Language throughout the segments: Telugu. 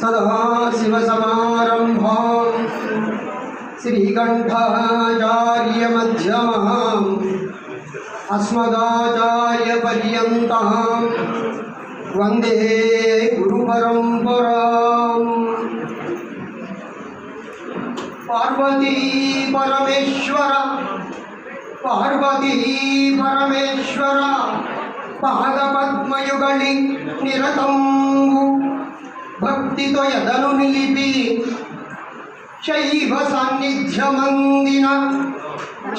सदाशिवसमारम्भां श्रीकण्ठाचार्यमध्यमाम् अस्मदाचार्यपर्यन्तां वंदे गुरुपरम्पराम्। पार्वती परमेश्वर पार्वती परमेश्वर। పాదపద్మయుగళి నిరతంబు. భక్తితో ఎదను నిలిపి శైవ సాన్నిధ్యమందిన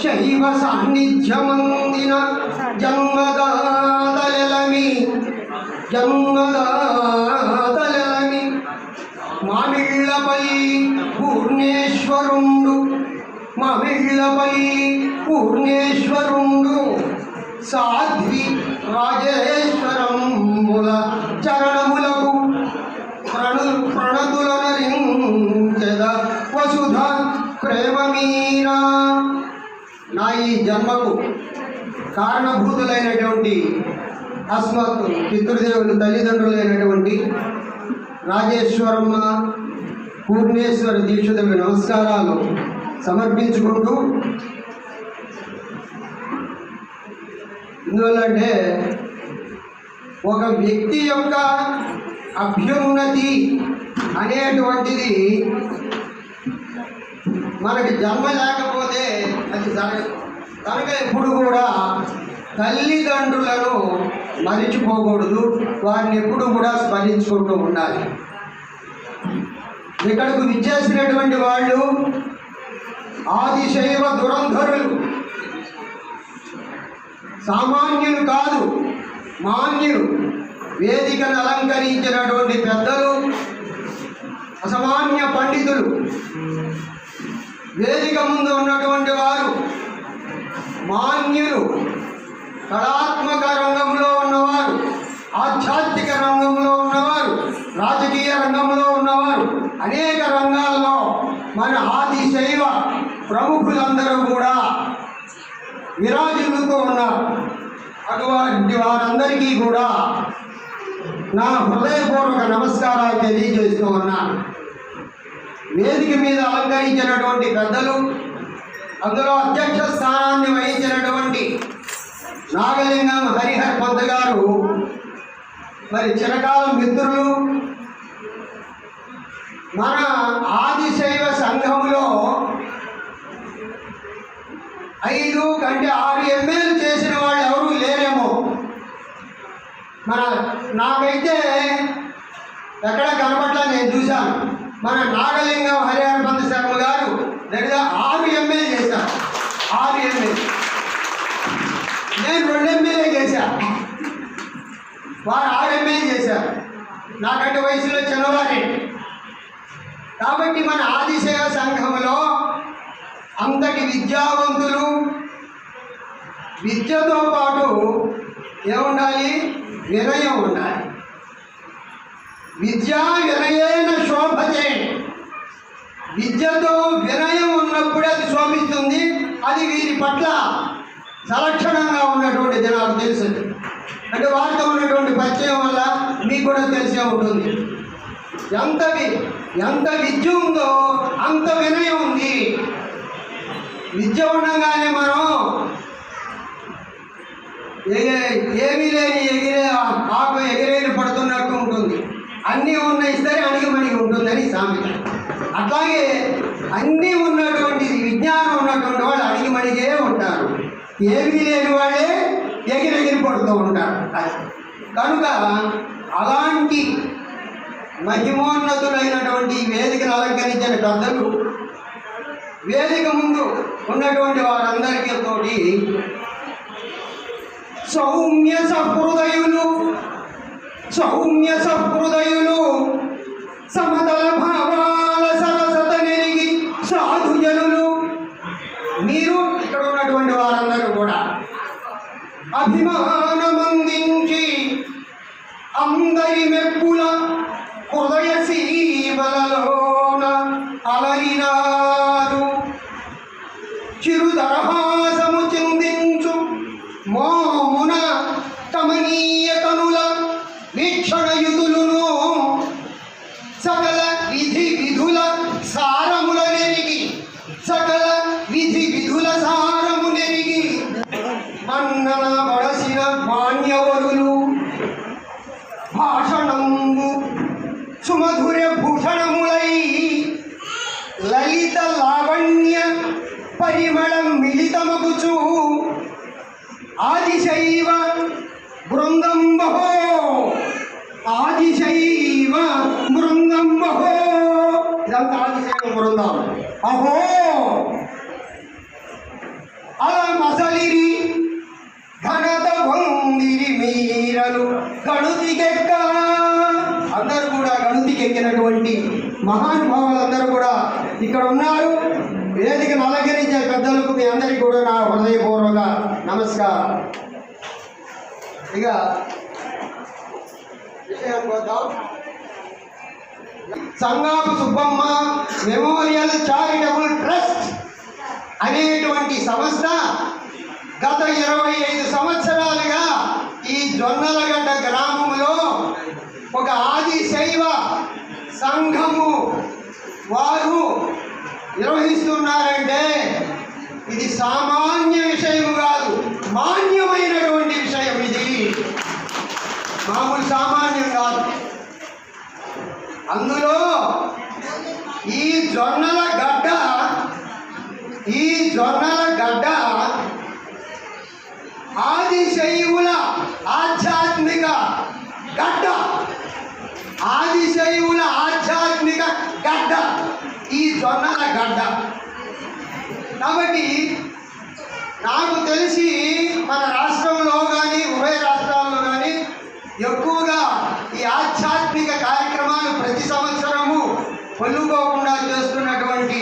శైవ సాన్నిధ్యమందిన జన్మదాతలమి జన్మదాతలమి మామిళ్ళపై పూర్ణేశ్వరుండు మామిళ్ళపై పూర్ణేశ్వరుండు. సాధ్వి రాజేశ్వరముల చరణములకు ప్రణు ప్రణతులనరించెద వసుధ ప్రేమ మీరా నా ఈ జన్మకు కారణభూతులైనటువంటి అస్మత్ పితృదేవులు తల్లిదండ్రులైనటువంటి రాజేశ్వరమ్మ పూర్ణేశ్వర దీక్షితులకు నమస్కారాలు సమర్పించుకుంటూ ఎందువల్లంటే ఒక వ్యక్తి యొక్క అభ్యున్నతి అనేటువంటిది మనకి జన్మ లేకపోతే అది జరగదు. కనుక ఎప్పుడు కూడా తల్లిదండ్రులను మరిచిపోకూడదు. వారిని ఎప్పుడు కూడా స్మరించుకుంటూ ఉండాలి. ఇక్కడకు విచ్చేసినటువంటి వాళ్ళు ఆదిశైవ దురంధరులు. సామాన్యులు కాదు మాన్యులు. వేదికను అలంకరించినటువంటి పెద్దలు అసామాన్య పండితులు. వేదిక ముందు ఉన్నటువంటి వారు మాన్యులు. కళాత్మక రంగం కూడా నా హృదయపూర్వక నమస్కారాలు తెలియజేస్తూ ఉన్నాను. వేదిక మీద అలంకరించినటువంటి పెద్దలు అందులో అధ్యక్ష స్థానాన్ని వహించినటువంటి నాగలింగం హరిహర్ పంత్ గారు మరి చిరకాల మిత్రులు మన ఆదిశైవ సంఘంలో ఐదు కంటే ఆరు ఎంఏలు చేసిన వాళ్ళు ఎవరూ లేరేమో. మన నాకైతే ఎక్కడ కనపట్ల నేను చూశాను. మన నాగలింగం హరిహర పంత శర్మ గారు దగ్గర ఆరు ఎంఏలు చేశారు. ఆరు ఎంఏ నేను రెండు ఎంఏలే చేశా. వారు ఆరు ఎంఏలు చేశారు. నాకంటే వయసులో చిన్నవారే కాబట్టి మన ఆదిశయ సంఘంలో అంతటి విద్యావంతులు విద్యతో పాటు ఏముండాలి? వినయం ఉండాలి. విద్యా వినయేన శోభతే. విద్యతో వినయం ఉన్నప్పుడే అది శోభిస్తుంది. అది వీరి పట్ల సలక్షణంగా ఉన్నటువంటిది నాకు తెలుసు అంటే వారితో ఉన్నటువంటి పరిచయం వల్ల మీకు కూడా తెలిసే ఉంటుంది. ఎంత వి- ఎంత విద్య ఉందో అంత వినయం ఉంది. విద్య ఉండగానే మనం ఎగిరే ఏమీ లేని ఎగిరే ఆకు ఎగిరేలు పడుతున్నట్టు ఉంటుంది. అన్నీ ఉన్నాయి సరే అణిగి మణిగి ఉంటుందని సామెత. అట్లాగే అన్నీ ఉన్నటువంటి విజ్ఞానం ఉన్నటువంటి వాళ్ళు అణిగి మణిగే ఉంటారు. ఏమీ లేని వాళ్ళే ఎగిరెగిరి పడుతూ ఉంటారు. అది. కనుక అలాంటి మహిమోన్నతులైనటువంటి వేదికను అలంకరించిన పెద్దలు వేదిక ముందు ఉన్నటువంటి వారందరికీ తోటి సౌమ్య సహృదయులు సౌమ్య సహృదయులు సమతల భావాల సరసత నెరిగి సాధుజనులు. మీరు ఇక్కడ ఉన్నటువంటి వారందరూ కూడా అభిమా లావణ్య పరిమళం మిళితమగుచు. ఆదిశైవ బృందం బహో ఆదిశైవ బృందం బహో ఇదంతా ఆదిశైవ బృందం అహో. అలా మసలిరి కలిగినటువంటి మహానుభావులందరూ కూడా ఇక్కడ ఉన్నారు. వేదికను అలంకరించే పెద్దలకు మీ అందరికీ కూడా నా హృదయపూర్వక నమస్కారం. ఇక విషయం Sangapu Subbamma memorial charitable trust అనేటువంటి సంస్థ గత ఇరవై ఐదు సంవత్సరాలుగా ఈ జొన్నలగడ్డ గ్రామంలో ఒక సంఘము వారు నిర్వహిస్తున్నారంటే ఇది సామాన్య విషయం కాదు మాన్యమైనటువంటి విషయం ఇది. మామూలు సామాన్యం కాదు. అందులో ఈ జొన్నల గడ్డ ఈ జొన్నల గడ్డ ఆదిశైవుల ఆధ్యాత్మిక గడ్డ. ఈ గడ్డ. కాబట్టి నాకు తెలిసి మన రాష్ట్రంలో కానీ ఉభయ రాష్ట్రాల్లో కానీ ఎక్కువగా ఈ ఆధ్యాత్మిక కార్యక్రమాలు ప్రతి సంవత్సరము పొల్లుకోకుండా చేస్తున్నటువంటి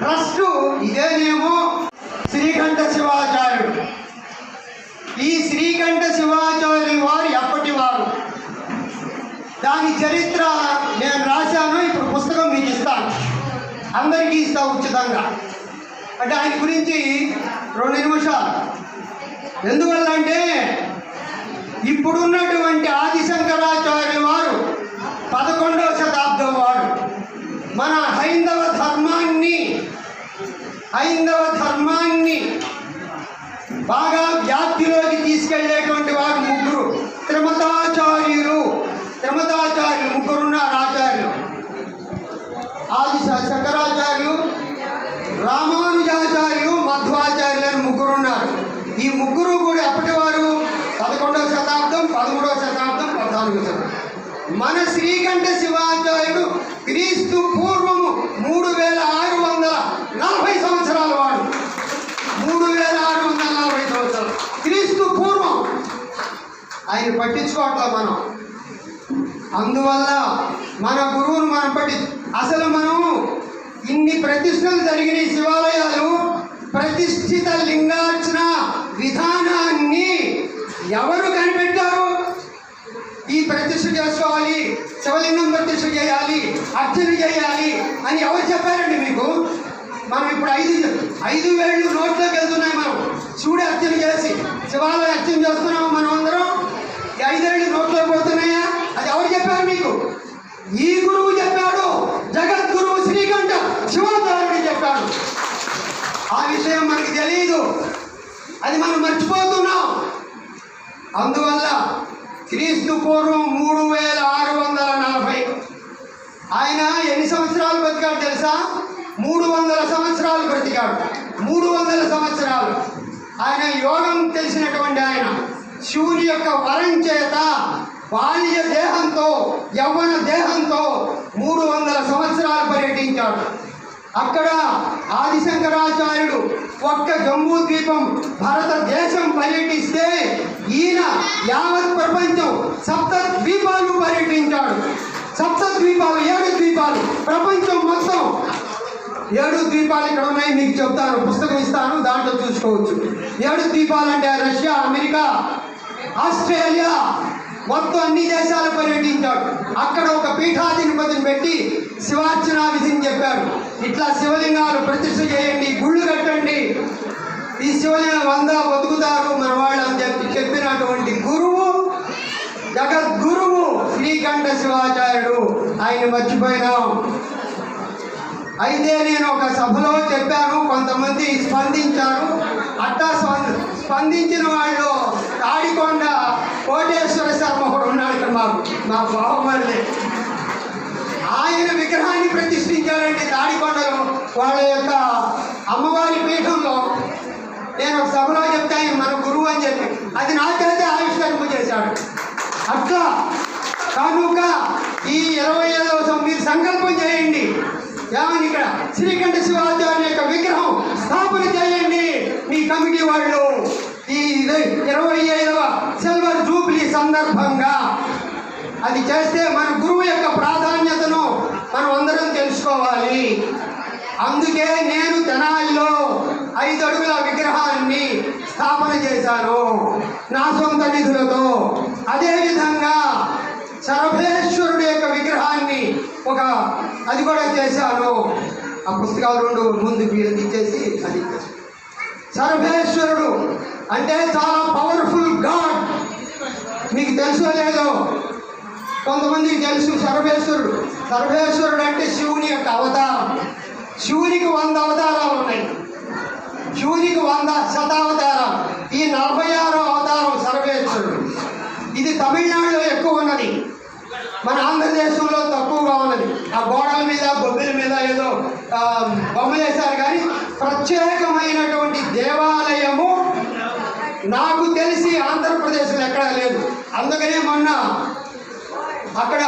ట్రస్టు ఇదేనేమో శ్రీకంఠ శివాచార్యుడు. ఈ శ్రీకంఠ శివాచార్యులు వారు ఎప్పటి వారు దాని చరిత్ర నేను రాసి అందరికీ ఇస్తా ఉచితంగా. అంటే ఆయన గురించి రెండు నిమిషాలు. ఎందువల్ల అంటే ఇప్పుడున్నటువంటి ఆదిశంకరాచార్యుల వారు పదకొండవ శతాబ్దం వారు. మన హైందవ ధర్మాన్ని హైందవ ధర్మాన్ని బాగా వ్యాప్తిలోకి తీసుకెళ్ళేటువంటి వారు ముగ్గురు. త్రిమతా ఆది శ- శంకరాచార్యులు రామానుజాచార్యులు మధ్వాచార్యులు అని ముగ్గురు ఉన్నారు ఈ ముగ్గురు కూడా అప్పటి వారు? పదకొండవ శతాబ్దం పదమూడవ శతాబ్దం పద్నాలుగవ శతాబ్దం. మన శ్రీకంఠ శివాచార్యుడు క్రీస్తు పూర్వము మూడు వేల ఆరు వందల నలభై సంవత్సరాల వాడు. మూడు వేల ఆరు వందల నలభై సంవత్సరాలు. క్రీస్తు పూర్వం. ఆయన పట్టించుకోవట్లే మనం. అందువల్ల మన గురువును మనం పట్టించు అసలు మనం ఇన్ని ప్రతిష్టలు జరిగిన శివాలయాలు ప్రతిష్ఠిత లింగార్చన విధానాన్ని ఎవరు కనిపెట్టారు? ఈ ప్రతిష్ఠ చేసుకోవాలి శివలింగం ప్రతిష్ఠ చేయాలి అర్చన చేయాలి అని ఎవరు చెప్పారండి మీకు? మనం ఇప్పుడు ఐదు ఐదు వేళ్ళు నోట్లోకి వెళ్తున్నాయి మనం. శివుడి అర్చన చేసి శివాలయ అర్చన చేస్తున్నాము మనం అందరం ఈ ఐదేళ్ళు నోట్లో పోతున్నాయా? అది ఎవరు చెప్పారు మీకు? ఈ గురువు ఆ విషయం మనకి తెలియదు అది మనం మర్చిపోతున్నాం. అందువల్ల క్రీస్తు పూర్వం మూడు వేల ఆరు వందల నలభై ఆయన ఎన్ని సంవత్సరాలు బతికాడు తెలుసా? మూడు వందల సంవత్సరాలు బ్రతికాడు. మూడు వందల సంవత్సరాలు. ఆయన యోగం తెలిసినటువంటి ఆయన. శివుని యొక్క వరం చేత బాల్య దేహంతో యవ్వన దేహంతో మూడు వందల సంవత్సరాలు పర్యటించాడు. అక్కడ ఆదిశంకరాచార్యుడు ఒక్క జంబూ ద్వీపం భారతదేశం పర్యటిస్తే ఈయన యావత్ ప్రపంచం సప్త ద్వీపాలు పర్యటించాడు. సప్త ద్వీపాలు ఏడు ద్వీపాలు ప్రపంచం మొత్తం. ఏడు ద్వీపాలు ఇక్కడ ఉన్నాయి మీకు చెప్తాను పుస్తకం ఇస్తాను దాంట్లో చూసుకోవచ్చు. ఏడు ద్వీపాలు అంటే రష్యా అమెరికా ఆస్ట్రేలియా మొత్తం అన్ని దేశాలు పర్యటించాడు. అక్కడ ఒక పీఠాధిపతిని పెట్టి శివార్చన విధిని చెప్పాడు. ఇట్లా శివలింగాలు ప్రతిష్ఠ చేయండి గుళ్ళు కట్టండి. ఈ శివలింగం వంద బతుకుతారు మన వాళ్ళు అని చెప్పి చెప్పినటువంటి గురువు శివాచార్యుడు. ఆయన మర్చిపోయినాం. అయితే నేను ఒక సభలో చెప్పాను కొంతమంది స్పందించారు. అట్టా స్పంద- స్పందించిన వాళ్ళు తాడికొండ కోటేశ్వర శర్మ ఒకడు ఉన్నాడు ఇక్కడ మాకు మా బావమరిది ప్రతిష్ఠించారండి తాడికొండలో వాళ్ళ యొక్క అమ్మవారి పీఠంలో నేను ఒక సభలో చెప్తే ఆయన మన గురువు అని చెప్పి. అది నాకైతే ఆవిష్కరింపు చేశాడు అట్లా కనుక ఈ ఇరవై ఏదో మీరు సంకల్పం చేయండి. ఏమని ఇక్కడ శ్రీకంఠ శివాచార్య యొక్క విగ్రహం స్థాపన చేయండి. మీ కమిటీ వాళ్ళు ఈ ఇరవై ఐదవ సిల్వర్ జూబ్లీ సందర్భంగా అది చేస్తే మన గురువు యొక్క ప్రాధాన్యతను మనం అందరం తెలుసుకోవాలి. అందుకే నేను తెనాలిలో ఐదు అడుగుల విగ్రహాన్ని స్థాపన చేశాను. నా సొంత నిధులతో. అదేవిధంగా సర్వేశ్వరుడు యొక్క విగ్రహాన్ని ఒక అది కూడా చేశాను. ఆ పుస్తకాలు రెండు ముందు ఇచ్చేసి అది సర్వేశ్వరుడు అంటే చాలా పవర్ఫుల్ గాడ్ మీకు తెలుసో లేదో? కొంతమందికి తెలుసు సర్వేశ్వరుడు సర్వేశ్వరుడు అంటే శివుని యొక్క అవతారం. శివునికి వంద అవతారాలు ఉన్నాయి. శివునికి వంద శతావతారం ఈ నలభై ఆరో అవతారం సర్వేశ్వరుడు. ఇది తమిళనాడులో ఎక్కువ ఉన్నది. మన ఆంధ్రదేశంలో తక్కువగా ఉన్నది. ఆ గోడల మీద బొబ్బిల మీద ఏదో బొమ్మ వేశారు కానీ ప్రత్యేకమైనటువంటి దేవాలయము నాకు తెలిసి ఆంధ్రప్రదేశ్లో ఎక్కడా లేదు. అందుకనే మొన్న అక్కడ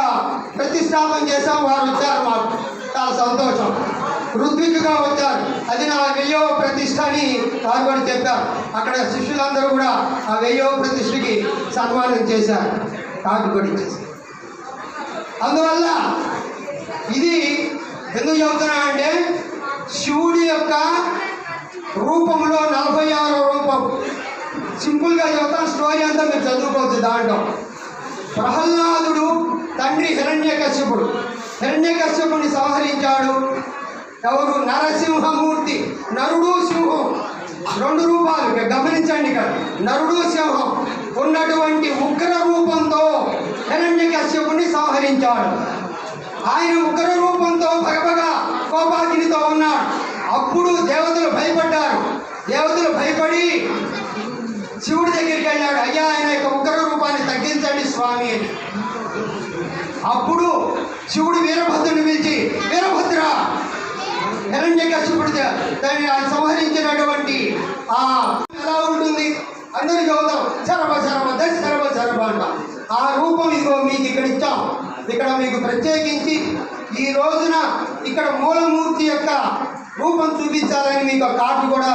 ప్రతిష్టాపన చేశాం వారు వచ్చారు మాకు. చాలా సంతోషం. ఋత్విక్గా వచ్చారు. అది నా వెయ్యో ప్రతిష్ట అని వారు కూడా చెప్పారు. అక్కడ శిష్యులందరూ కూడా ఆ వెయ్యో ప్రతిష్ఠకి సన్మానం చేశారు. కాకు కూడా చేశారు అందువల్ల ఇది ఎందుకు చెబుతున్నా అంటే శివుడి యొక్క రూపంలో నలభై ఆరో రూపం. సింపుల్గా చెబుతాను స్టోరీ అంతా మీరు చదువుకోవచ్చు దాంట్లో. ప్రహ్లాదుడు తండ్రి హిరణ్యకశ్యపుడు. హిరణ్యకశ్యపుని సంహరించాడు. ఎవరు? నరసింహమూర్తి. నరుడు సింహం. రెండు రూపాలు. గమనించండి ఇక్కడ. నరుడు సింహం ఉన్నటువంటి ఉగ్ర రూపంతో హిరణ్యకశ్యపుని సంహరించాడు. ఆయన ఉగ్ర రూపంతో భగభగా కోపాగ్నితో ఉన్నాడు. అప్పుడు దేవతలు భయపడ్డారు. దేవతలు భయపడి శివుడి దగ్గరికి వెళ్ళాడు. అయ్యా ఆయన యొక్క ఉగ్ర రూపాన్ని తగ్గించండి స్వామి అని. అప్పుడు శివుడు వీరభద్రుని పిలిచి వీరభద్ర హిరణ్యకశిపుడు దాన్ని సంహరించినటువంటి ఆ ఎలా ఉంటుంది? అందరూ చదువుతాం శరభ శరభ దశ శరభ శరభ అంట. ఆ రూపం ఇదిగో మీకు ఇక్కడ ఇచ్చాం. ఇక్కడ మీకు ప్రత్యేకించి ఈ రోజున ఇక్కడ మూలమూర్తి యొక్క రూపం చూపించాలని మీకు ఆ కార్డు కూడా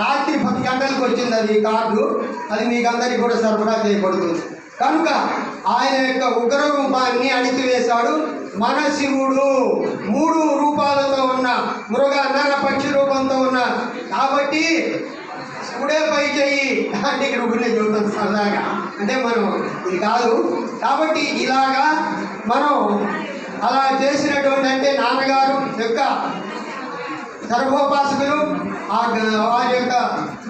రాత్రి పది గంటలకు వచ్చింది అది ఈ కార్డు. అది మీకు అందరికీ కూడా సరఫరా చేయబడుతుంది. కనుక ఆయన యొక్క ఉగ్ర రూపాన్ని అణిచివేశాడు. మన శివుడు మూడు రూపాలతో ఉన్న మృగ నర పక్షి రూపంతో ఉన్న. కాబట్టి శివుడే పై చేయి. అంటే ఇక్కడ ఊరినే చూస్తాం సరదాగా. అంటే మనం ఇది కాదు. కాబట్టి ఇలాగా మనం అలా చేసినటువంటి అంటే నాన్నగారు యొక్క సర్వోపాసకులు ఆ వారి యొక్క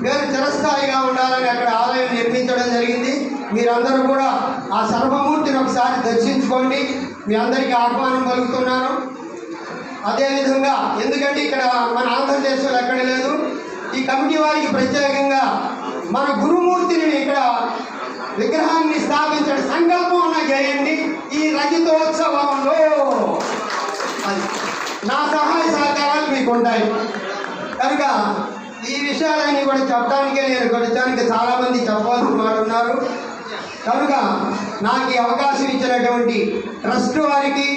పేరు చిరస్థాయిగా ఉండాలని అక్కడ ఆలయం నిర్మించడం జరిగింది. మీరందరూ కూడా ఆ సర్వమూర్తిని ఒకసారి దర్శించుకోండి. మీ అందరికీ ఆహ్వానం పలుకుతున్నాను. అదేవిధంగా ఎందుకంటే ఇక్కడ మన ఆంధ్రదేశంలో ఎక్కడ లేదు. ఈ కమిటీ వారికి ప్రత్యేకంగా మన గురుమూర్తిని ఇక్కడ విగ్రహాన్ని స్థాపించడం సంకల్పం ఉన్న చేయండి. ఈ రజతోత్సవంలో అది నా సహాయ సహకారాలు మీకు ఉంటాయి. కనుక ఈ విషయాలన్నీ కూడా చెప్పడానికే నేను గడిచానికి చాలామంది చెప్పాల్సిన మాట ఉన్నారు. కనుక నాకు ఈ అవకాశం ఇచ్చినటువంటి ట్రస్ట్ వారికి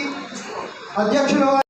అధ్యక్షుల